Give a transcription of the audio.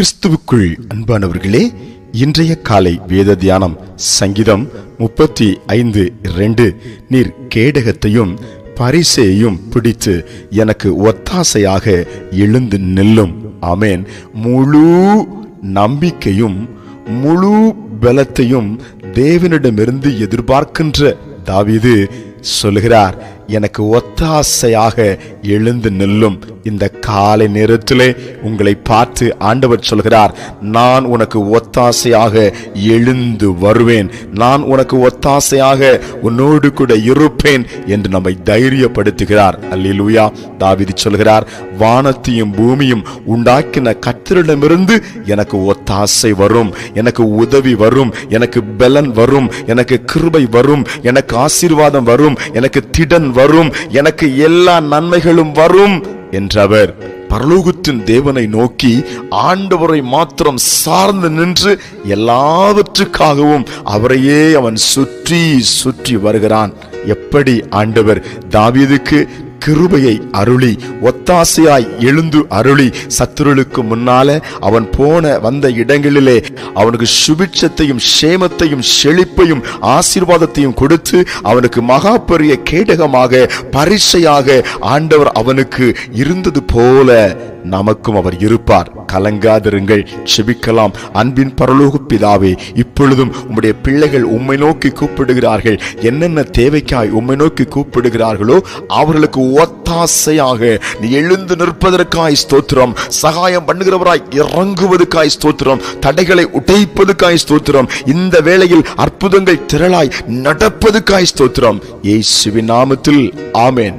கிறிஸ்துவுக்குள் அன்பானவர்களே இன்றைய காலை வேத தியானம் சங்கீதம் முப்பத்தி ஐந்து ரெண்டு நீர் கேடகத்தையும் பரிசையையும் பிடித்து எனக்கு ஒத்தாசையாக எழுந்து நில்லும். ஆமேன். முழு நம்பிக்கையும் முழு பலத்தையும் தேவனிடமிருந்து எதிர்பார்க்கின்ற தாவீது சொல்கிறார் எனக்கு ஒத்தாசையாக எழுந்து நில்லும். இந்த காலை நேரத்திலே உங்களை பார்த்து ஆண்டவர் சொல்கிறார் நான் உனக்கு ஒத்தாசையாக எழுந்து வருவேன். நான் உனக்கு ஒத்தாசையாக உன்னோடு கூட இருப்பேன் என்று நம்மை தைரியப்படுத்துகிறார். அல்லேலூயா. தாவிதி சொல்கிறார் வானத்தையும் பூமியும் உண்டாக்கின கத்திரிடமிருந்து எனக்கு ஒத்தாசை வரும் எனக்கு உதவி வரும் எனக்கு பலன் வரும் எனக்கு கிருபை வரும் எனக்கு ஆசீர்வாதம் வரும் எனக்கு திடன் வரும் எனக்கு எல்லா நன்மைகளும் வரும் என்றவர். பரலோகத்தின் தேவனை நோக்கி ஆண்டவரை மாத்திரம் சார்ந்து நின்று எல்லாவற்றுக்காகவும் அவரையே அவன் சுற்றி சுற்றி வருகிறான். எப்படி ஆண்டவர்? தாவீதுக்கு கிருபையை அருளி ஒத்தாசையாய் எழுந்து அருளி சத்துருளுக்கு முன்னால அவன் போன வந்த இடங்களிலே அவனுக்கு சுபிட்சத்தையும் சேமத்தையும் செழிப்பையும் ஆசீர்வாதத்தையும் கொடுத்து அவனுக்கு மகா பெரிய கேடகமாக பரிசையாக ஆண்டவர் அவனுக்கு இருந்தது போல நமக்கும் அவர் இருப்பார். கலங்காதிருங்கள் செபிக்கலாம். அன்பின் பரலோக பிதாவே இப்பொழுதும் உம்முடைய பிள்ளைகள் உம்மை நோக்கி கூப்பிடுகிறார்கள். என்னென்ன தேவைக்காய் உம்மை நோக்கி கூப்பிடுகிறார்களோ அவர்களுக்கு ஒத்தாசையாக நீ எழுந்து நிற்பதற்காய் ஸ்தோத்திரம் சகாயம் பண்ணுகிறவராய் இறங்குவதற்காய் ஸ்தோத்திரம் தடைகளை உடைப்பதற்காய் ஸ்தோத்திரம் இந்த வேளையில் அற்புதங்கள் திரளாய் நடப்பதற்காய் ஸ்தோத்திரம். இயேசுவின் நாமத்தில் ஆமேன்.